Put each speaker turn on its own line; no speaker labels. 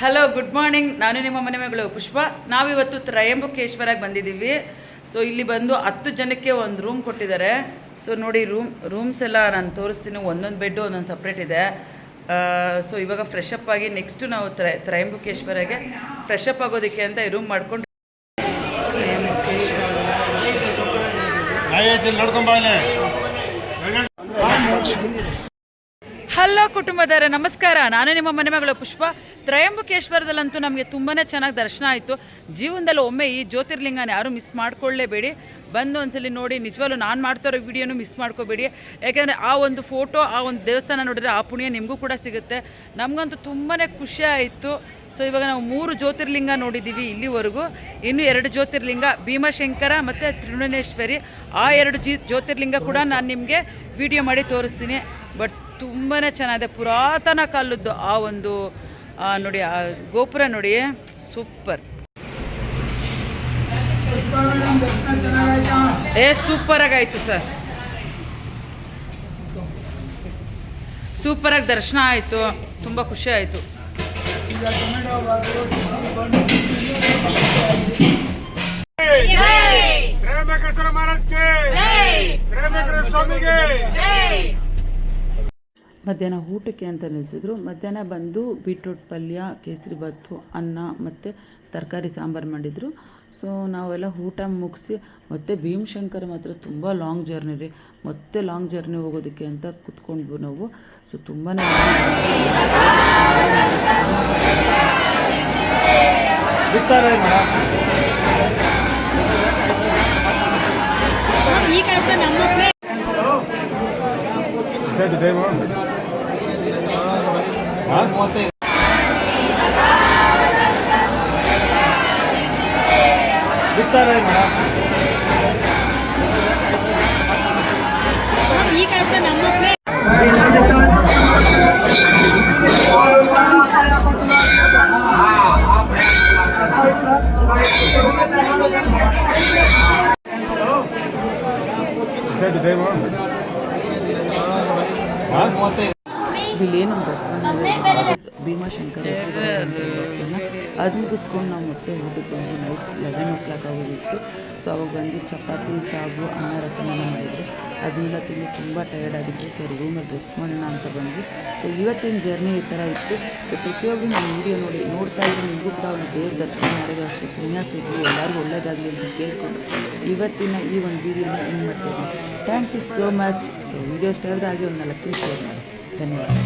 Hello good morning ನಾನು ನಿಮ್ಮ ಮನೆ ಮಗಳು ಪುಷ್ಪ. ನಾವಿವತ್ತು ತ್ರಯಂಬಕೇಶ್ವರಾಗಿ ಬಂದಿದ್ದೀವಿ. ಸೊ ಇಲ್ಲಿ ಬಂದು ಹತ್ತು ಜನಕ್ಕೆ ಒಂದು ರೂಮ್ ಕೊಟ್ಟಿದ್ದಾರೆ. ಸೊ ನೋಡಿ ರೂಮ್ ರೂಮ್ಸ್ ಎಲ್ಲ ನಾನು ತೋರಿಸ್ತೀನಿ. ಒಂದೊಂದು ಬೆಡ್ಡು ಒಂದೊಂದು ಸಪ್ರೇಟ್ ಇದೆ. ಸೊ ಇವಾಗ ಫ್ರೆಶ್ ಅಪ್ ಆಗಿ ನೆಕ್ಸ್ಟ್ ನಾವು ತ್ರ, ತ್ರಯಂಬಕೇಶ್ವರಗೆ ಫ್ರೆಶ್ ಅಪ್ ಆಗೋದಕ್ಕೆ ಅಂತ ಈ ರೂಮ್ ಮಾಡ್ಕೊಂಡು ಹಲೋ ಕುಟುಂಬದವರ, ನಮಸ್ಕಾರ. ನಾನು ನಿಮ್ಮ ಮನೆ ಮಗಳು ಪುಷ್ಪ. ತ್ರಯಂಬಕೇಶ್ವರದಲ್ಲಂತೂ ನಮಗೆ ತುಂಬಾ ಚೆನ್ನಾಗಿ ದರ್ಶನ ಆಯಿತು. ಜೀವನದಲ್ಲಿ ಒಮ್ಮೆ ಈ ಜ್ಯೋತಿರ್ಲಿಂಗನ ಯಾರು ಮಿಸ್ ಮಾಡ್ಕೊಳ್ಳೇಬೇಡಿ. ಬಂದು ಒಂದ್ಸಲಿ ನೋಡಿ ನಿಜವಾಗ್ಲೂ ನಾನು ಮಾಡ್ತಾ ಇರೋ ವಿಡಿಯೋನು ಮಿಸ್ ಮಾಡ್ಕೋಬೇಡಿ. ಯಾಕೆಂದರೆ ಆ ಒಂದು ಫೋಟೋ ಆ ಒಂದು ದೇವಸ್ಥಾನ ನೋಡಿದರೆ ಆ ಪುಣ್ಯ ನಿಮಗೂ ಕೂಡ ಸಿಗುತ್ತೆ. ನಮಗಂತೂ ತುಂಬಾ ಖುಷಿ ಆಯಿತು. ಸೊ ಇವಾಗ ನಾವು ಮೂರು ಜ್ಯೋತಿರ್ಲಿಂಗ ನೋಡಿದ್ದೀವಿ ಇಲ್ಲಿವರೆಗೂ. ಇನ್ನು ಎರಡು ಜ್ಯೋತಿರ್ಲಿಂಗ ಭೀಮಶಂಕರ ಮತ್ತು ತ್ರಿಭುವನೇಶ್ವರಿ ಆ ಎರಡು ಜಿ ಜ್ಯೋತಿರ್ಲಿಂಗ ಕೂಡ ನಾನು ನಿಮಗೆ ವಿಡಿಯೋ ಮಾಡಿ ತೋರಿಸ್ತೀನಿ. ಬಟ್ ತುಂಬಾ ಚೆನ್ನಾಗಿದೆ. ಪುರಾತನ ಕಾಲದ್ದು ಆ ಒಂದು ನೋಡಿ ಆ ಗೋಪುರ ನೋಡಿ ಸೂಪರ್. ಏ ಸೂಪರಾಗಿ ಆಯಿತು ಸರ್. ಸೂಪರಾಗಿ ದರ್ಶನ ಆಯಿತು ತುಂಬ ಖುಷಿ ಆಯಿತು.
ತ್ರೇಂಬಕೇಶ್ವರ ಮಹಾರಾಜ್ಗೆ ತ್ರೇಂಬಕೇಶ್ವರ ಸ್ವಾಮಿಗೆ
ಮಧ್ಯಾಹ್ನ ಊಟಕ್ಕೆ ಅಂತ ನಿಲ್ಲಿಸಿದ್ರು ಮಧ್ಯಾಹ್ನ ಬಂದು ಬೀಟ್ರೂಟ್ ಪಲ್ಯ ಕೇಸರಿ ಭಾತು ಅನ್ನ ಮತ್ತು ತರಕಾರಿ ಸಾಂಬಾರು ಮಾಡಿದರು. ಸೊ ನಾವೆಲ್ಲ ಊಟ ಮುಗಿಸಿ ಮತ್ತೆ ಭೀಮಶಂಕರ್ ಮಾತ್ರ ತುಂಬ ಲಾಂಗ್ ಜರ್ನಿ ರೀ. ಮತ್ತೆ ಲಾಂಗ್ ಜರ್ನಿ ಹೋಗೋದಕ್ಕೆ ಅಂತ ಕುತ್ಕೊಂಡ್ವು ನಾವು. ಸೊ ತುಂಬಾ
ಬಿಡ್ತಾರೆ ಮೇಡಮ್ ಎಷ್ಟಾಯ್ತು ಟೈಮು ಬಿಡ್ತಾರೆ ಮೇಡಮ್ ಎಷ್ಟಾಯ್ತು ಟೈಮು
ಇಲ್ಲೇನು ಬಸವಣ್ಣ ಭೀಮಾಶಂಕರ ದೇವಸ್ಥಾನ. ಅದು ಮುಗಿಸ್ಕೊಂಡು ನಾವು ಮತ್ತೆ ಹೋಗಿದ್ದು ಬಂದು ನೈಟ್ ಲೆವೆನ್ ಓ ಕ್ಲಾಕ್ ಆಗೋದಿತ್ತು. ಸೊ ಅವಾಗ ಬಂದು ಚಪಾತಿ ಸಾಗು ಅನ್ನ ರಸನ ಮಾಡಿದ್ರು. ಅದನ್ನೆಲ್ಲ ತಿಂದು ತುಂಬ ಟಯರ್ಡ್ ಆಗಿತ್ತು ಸೊ ರೂಮಲ್ಲಿ ರೆಸ್ಟ್ ಮಾಡೋಣ ಅಂತ ಬಂದ್ವಿ. ಸೊ ಇವತ್ತಿನ ಜರ್ನಿ ಈ ಥರ ಇತ್ತು. ಸೊ ಪ್ರತಿಯೊಬ್ಬರು ನಮ್ಮ ವಿಡಿಯೋ ನೋಡಿ ನೋಡ್ತಾ ಇದ್ರೆ ನಿಮಗೂ ಕೂಡ ಒಂದು ದೇವ್ರ ದರ್ಶನ ಮಾಡಿದ್ರು ಅಷ್ಟು ಪುಣ್ಯ ಸಿಗಲಿ. ಎಲ್ಲರಿಗೂ ಒಳ್ಳೇದಾಗಲಿ ಅಂತ ಕೇಳ್ಕೊಂಡು ಇವತ್ತಿನ ಈ ಒಂದು ವಿಡಿಯೋನ ಏನು ಮಾಡ್ತೀವಿ thank you so much so video ಇಷ್ಟ ಆದರೆ ಹಾಗೆ ಒಂದು ನಾಲ್ಕು ಶೇರ್ ಮಾಡಿ. धन्यवाद।